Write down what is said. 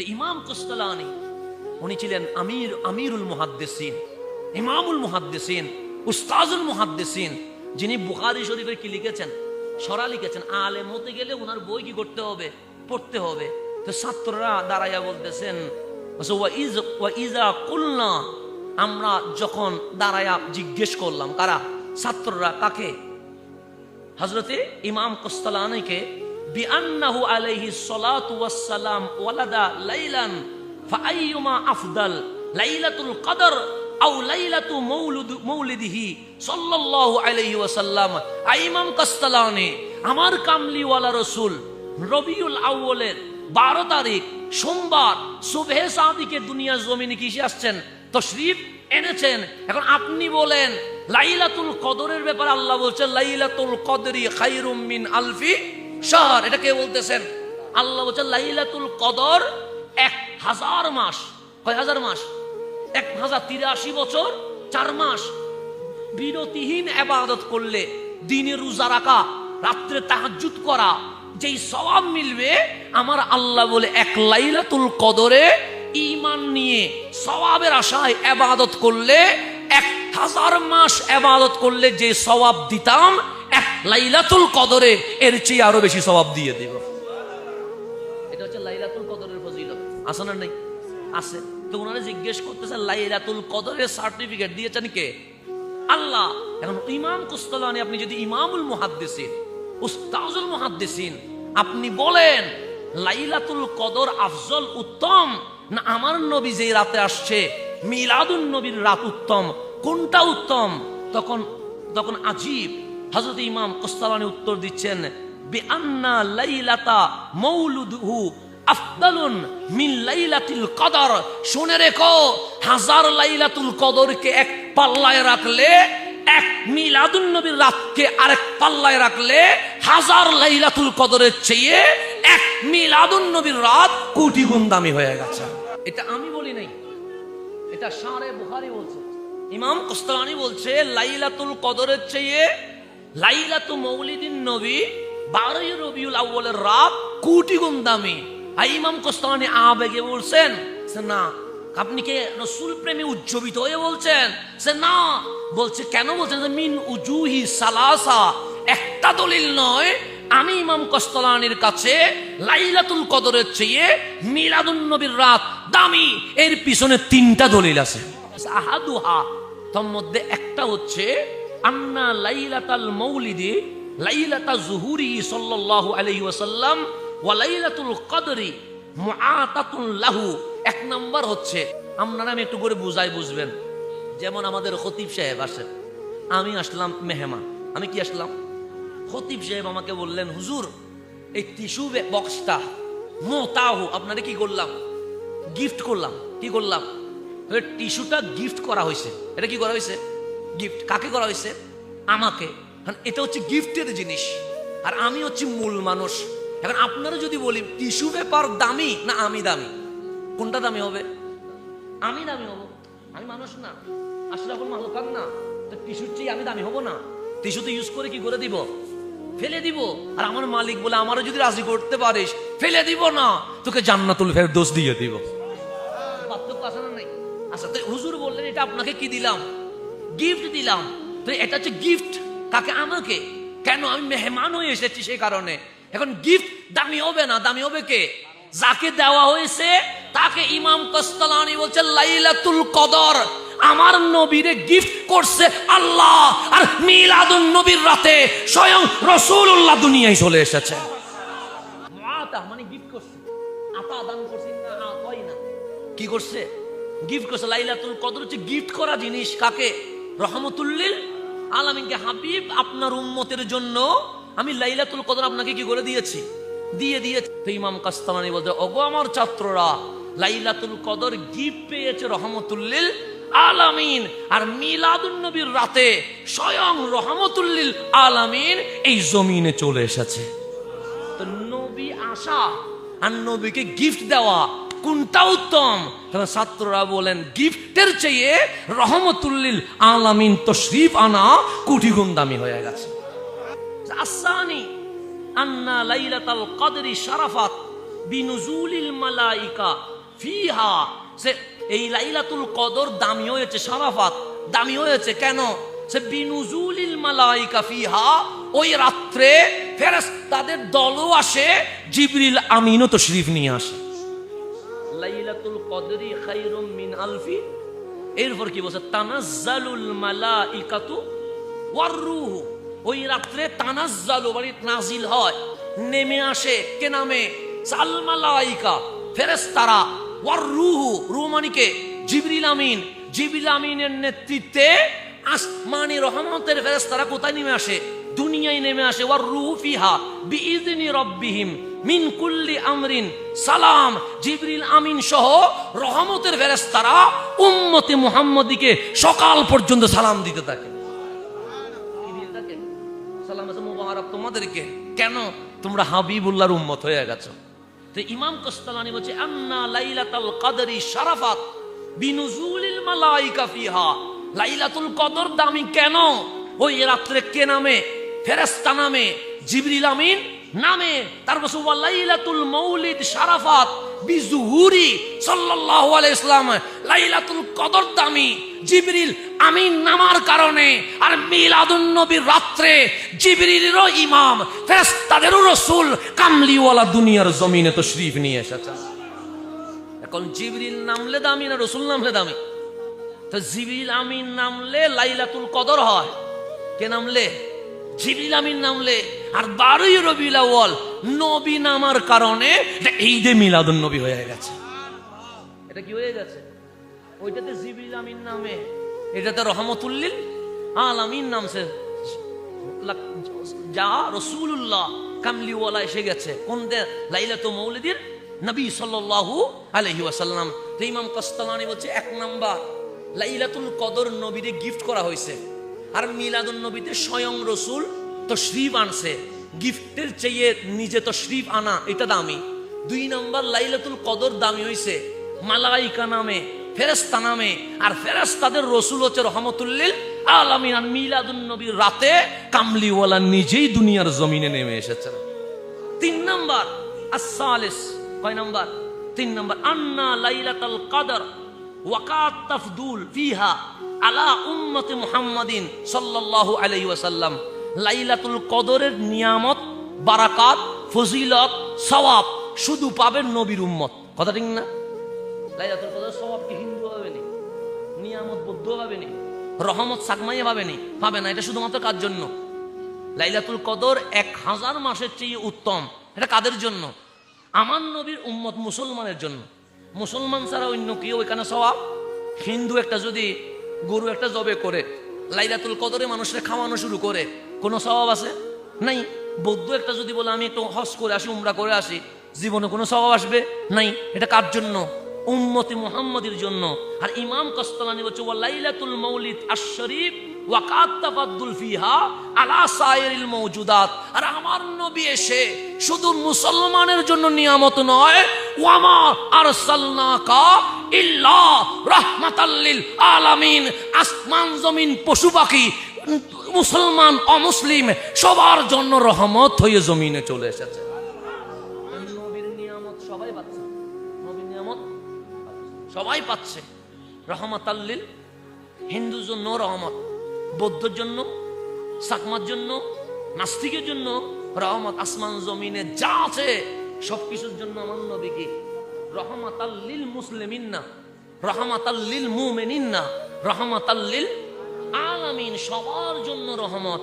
ইমাম কুস্তলানি উনি ছিলেন আমির, আমিরুল মুহাদ্দিসিন, ইমামুল মুহাদ্দিসিন, উস্তাজুল মুহাদ্দিসিন, যিনি বুখারী শরীফের কি লিখেছেন? সরা লিখেছেন আলেম হতে গেলে ওনার বই কি করতে হবে? পড়তে হবে। তো ছাত্ররা দাঁড়াইয়া বলতেছেন ওয়া ইজা কুলনা? আমরা যখন দাঁড়াইয়া জিজ্ঞেস করলাম, কারা? ছাত্ররা কাকে? হজরতে ইমাম কোস্তালানিকে বিআন্নাহু আলাইহি সালাতু আমার কামলিওয়ালা রসুল, রবিউল আউয়ালের বারো তারিখ সোমবার সুবহে সাদিকে দুনিয়া জমিনে কিসে আসছেন? তো তশরিফ এনেছেন। এখন আপনি বলেন, লাইলাতুল কদরের ব্যাপারে আল্লাহ বলছেন, লাইলাতুল কদরি খাইরুম মিন আলফি শাহর এটা কে বলতেছেন আল্লাহ বলছেন লাইলাতুল কদর এক হাজার মাস। কয় হাজার মাস? এক হাজার তিরাশি বছর, চার মাস। বিরতিহীন আবাদত করলে, দিনে রোজা রাখা, রাত্রে তাহাজ্জুদ করা, যেই সওয়াব মিলবে, আমার আল্লাহ বলে এক লাইলাতুল কদরে ঈমান নিয়ে সওয়াবের আশায় আবাদত করলে, এক হাজার মাস আবাদত করলে যে সওয়াব দিতাম এক লাইলাতুল কদরে এর চেয়ে আরও বেশি সওয়াব দিয়ে এটা হচ্ছে লাইলাতুল কদরের ফজিলত। আছে না নেই? আছে। তো ওনারা জিজ্ঞেস লাইলাতুল কদরের সার্টিফিকেট দিয়েছেন কে? আল্লাহ, এখন ইমাম কুস্তলানি, আপনি যদি ইমামুল মুহাদ্দিসিন, উস্তাজুল মুহাদ্দিসিন, আপনি বলেন, লাইলাতুল কদর আফজল উত্তম, না আমার নবী যে রাতে আসছে, মিলাদুন নবীর রাত উত্তম, কোনটা উত্তম? তখন তখন আজীব হযরত ইমাম কুস্তালানি উত্তর দিচ্ছেন, বিআন্না লাইলাতা মৌলুদহু আফদালুন মিন লাইলাতুল কদর। শুনে রেখো, হাজার লাইলাতুল কদরকে এক পাল্লায় রাখলে, এক মিলাদুন নবীর রাতকে আরেক পাল্লায় রাখলে, হাজার লাইলাতুল কদরের চেয়ে এক মিলাদুন নবীর রাত কোটি গুণ দামি হয়ে গেছে। এটা আমি বলি নাই, এটা সারে বুখারি বলছে। ইমাম কুস্তানি বলছে, লাইলাতুল কদরের চেয়ে লাইলাতু মৌলিদিন নবী, বারোই রবিউল আউ্বালের রাত, কোটি গুণ দামি। ইমাম কোস্তানি আবেগে বলছেন না, আপনি কে রসুল প্রেমে উজ্জীবিত হয়ে বলছেন? সে না, বলছে, কেন বলছেন? মিন উজুহি সালাসা, একটা দলিল নয়, আমি ইমাম কস্তলানির কাছে লাইলাতুল কদরের চেয়ে মিলাদুন নবীর রাত দামি। এর পিছনে তিনটা দলিল আছে। আহাদুহা, তার মধ্যে একটা হচ্ছে আন্না লাইলাতাল মৌলিদি, লাইলাতা জুহুরি সাল্লাল্লাহু আলাইহি ওয়াসাল্লাম ওয়া লাইলাতুল কদরি মুআতাতুন লাহু। এক নাম্বার হচ্ছে, আপনারা আমি একটু করে বুঝাই বুঝবেন। যেমন আমাদের খতিব সাহেব আসেন, আমি আসলাম মেহমান। আমি কি আসলাম? খতিব সাহেব আমাকে বললেন, হুজুর, এই টিস্যু বক্সটা মোতাহু, আপনারা কি করলাম? গিফট করলাম, কি করলাম? টিস্যুটা গিফট করা হয়েছে। এটা কি করা হয়েছে? গিফট কাকে করা হয়েছে? আমাকে। এটা হচ্ছে গিফটের জিনিস। আর আমি হচ্ছে মূল মানুষ। এখন আপনারা যদি বলি টিস্যু পেপার দামি না আমি দামি? কোনটা দামি হবে? আমি দামি হব। আমি মানুষ না। আসলে আশরাফুল মাহলুকান না। তো টিস্যুর চেয়ে আমি দামি হব না। টিস্যু তো ইউজ করে কি করে দিব? ফেলে দিব। আর আমার মালিক বলে আমারও যদি রাজি করতে পারিস ফেলে দিব না। তোকে জান্নাতুল ফের দোষ দিয়ে দিব। পার্থক্য আছে না নাই। আচ্ছা তো হুজুর বললেন এটা আপনাকে কি দিলাম? গিফট দিলাম। তো এটা হচ্ছে গিফট কাকে আমাকে কেন আমি মেহমান হয়ে এসেছি সেই কারণে? এখন গিফট দামি হবে না, দামি হবে কে? যাকে দেওয়া হয়েছে, তাকে ইমাম কস্তলানি বলছে, লাইলাতুল কদর। আমার নবীরে গিফট করছে আল্লাহ। আর মিলাদুন নবীর রাতে স্বয়ং রসুল্লাহ দুনিয়ায় চলে এসেছে। মানে গিফট করছে। আতা দান করছে না কি করছে? গিফট করছে। লাইলাতুল কদর হচ্ছে গিফট করা জিনিস। কাকে? রহমতুল্লিল আলামিনকে হাবিব, আপনার উম্মতের জন্য আমি লাইলাতুল কদর আপনাকে কি করে দিয়েছি? দিয়ে দিয়েছি। ইমাম কাস্তামানি বলতে ওগো আমার ছাত্ররা, লাইলাতুল কদর গিফট পেয়েছে রহমতুল্লিল আলামিন। আর মিলাদুন নবীর রাতে স্বয়ং রহমতুল্লিল আলামিন এই জমিনে চলে এসেছে। তো নবী আসা আর নবীকে গিফট দেওয়া কোনটা উত্তম? ছাত্ররা বলেন, গিফটের চেয়ে রহমতুল্লিল আলামিন তো শ্রীফ আনা কোটি গুণ দামি হয়ে গেছে। আসানি, আন্না লাইলাতাল কদরি শারাফাত বিনুজুলিল মালাইকা ফিহা। সে, এই লাইলাতুল কদর দামি হয়েছে সারাফাত দামি হয়েছে কেন? সে, বিনুজুলিল মালাইকা ফিহা। ওই রাত্রে ফেরেস তাদের দলও আসে, জিবরিল আমিনও তো শরীফ নিয়ে আসে। লাইলাতুল কদরি খাইরুম মিন আলফি। এরপর কি বলছে? তানাজ্জালুল মালাইকাতু ওয়ার রূহু ওই রাত্রে তানাজ্জালু মানে নাজিল হয়। নেমে আসে, কে নামে? সাল মালাইকা, ফেরেশতারা। ওয়ার রূহু রূহ মানে কে জিবরিল আমিন। জিবরিল আমিনের নেতৃত্বে আসমানি রহমতের ফেরেশতারা কোথায় নেমে আসে? দুনিয়ায় নেমে আসে। ওয়ার রূহু ফিহা বিইذনি রব্বিহিম। মিন কুল্লি আমরিন সালাম। জিবরিল আমিন সহ রহমতের ফেরেশতারা উম্মতে মুহাম্মদীকে সকাল পর্যন্ত সালাম দিতে থাকে। তোমাদেরকে। কেন? তোমরা হাবিবুল্লাহর উম্মত হয়ে গেছো। তো ইমাম কস্তালানি বলছে, আন্না লাইলাতাল কদরি শারাফাত বিনুজুলিল মালাইকা ফিহা। লাইলাতুল কদর দামি কেন? ওই রাত্রে কে নামে? ফেরেশতা নামে। জিবরিল আমিন নামে তার বসে লাইলাতুল মৌলিদ শারাফাত বিজুহুরি সাল্লাল্লাহু আলাইহি ইসলাম লাইলাতুল কদর দামি, জিবরিল আমিন নামার কারণে আর মিলাদুন নবীর রাত্রে জিবরিলেরও ইমাম, ফেরেশতাদেরও রাসূল কামলিওয়ালা দুনিয়ার জমিনে তো শরীফ নিয়ে এসেছেন। এখন জিবরিল নামলে দামি না রসুল নামলে দামি? তো জিবরিল আমিন নামলে লাইলাতুল কদর হয়। কে নামলে? জিবরিল আমিন নামলে। আর বারোই আউয়াল নবী নামার কারণে এটা ঈদে মিলাদুন নবী হয়ে গেছে। এটা কি হয়ে গেছে? ওইটাতে জিবরিল আমিন নামে, এটাতে রহমতুল্লিল আলামিন নামছে যা রসুল্লাহ কামলিওয়ালা এসে গেছে। কোন দে? লাইলাতু মৌলিদির নবী সাল্লাল্লাহু আলাইহি ওয়াসাল্লাম। তো ইমাম কাস্তালানি বলছে, এক নাম্বার, লাইলাতুল কদর নবীরে গিফট করা হয়েছে। আর মিলাদুন নবীতে স্বয়ং রসুল তো শরীফ আনছে। গিফটের চেয়ে নিজে তো শরীফ আনা, এটা দামি। দুই নম্বর, লাইলাতুল কদর দামি হয়েছে মালাইকা নামে ফেরেস্তা নামে। আর ফেরেস্তাদের রসুল হচ্ছে রহমতুল্লিল আলামিন। আর মিলাদুন নবীর রাতে কামলিওয়ালা নিজেই দুনিয়ার জমিনে নেমে এসেছেন তিন নাম্বার আসালিস কয় নাম্বার? তিন নাম্বার, আন্না লাইলাতাল কদর ওয়াকাত তাফদুল ফিহা আলা উম্মতি মুহাম্মাদিন সাল্লাল্লাহু আলাইহি ওয়াসাল্লাম। লাইলাতুল কদরের নিয়ামত, বারাকাত, ফজিলত, সওয়াব শুধু পাবেন নবীর উম্মত। কথা ঠিক না? লাইলাতুল কদর সওয়াব কি হিন্দু পাবে নি? নিয়ামত বৌদ্ধ পাবে নি? রহমত সাকমাইয়া পাবে নি? পাবে না, এটা শুধুমাত্র কার জন্য? লাইলাতুল কদর এক হাজার মাসের চেয়ে উত্তম। এটা কাদের জন্য? আমার নবীর উম্মত মুসলমানের জন্য। মুসলমান ছাড়া অন্য কেউ এখানে সবাব হিন্দু একটা যদি, গরু একটা জবে করে, লাইলাতুল কদরে মানুষের খাওয়ানো শুরু করে কোনো স্বভাব আছে? নাই। বৌদ্ধ একটা যদি বলে, আমি একটু হজ করে আসি, উমরা করে আসি, জীবনে কোনো স্বভাব আসবে? নাই। এটা কার জন্য? উম্মতি মুহাম্মদের জন্য। আর ইমাম কস্তলানি বলছে, ওয়া লাইলাতুল মৌলিদ মওজুদাত। আর আমার নবী এসে শুধু মুসলমানের জন্য নিয়ামত নয় ওয়ামা আরসালনাকা ইল্লা রাহমাতাল লিল আলামিন। আসমান, জমিন, পশু পাখি মুসলমান, অমুসলিম, সবার জন্য রহমত হয়ে জমিনে চলে এসেছে। সবাই পাচ্ছে। রহমত আল্লিল হিন্দুর জন্য রহমত, বৌদ্ধর জন্য, সাকমার জন্য, নাস্তিকের জন্য রহমত। আসমান, জমিনে যা আছে সব কিছুর জন্য আমার নবীকে। রহমত আল্লিল মুসলিমিন না রহমত আল্লিল মুমেনিন না রহমত আল্লিল আলামিন সবার জন্য রহমত।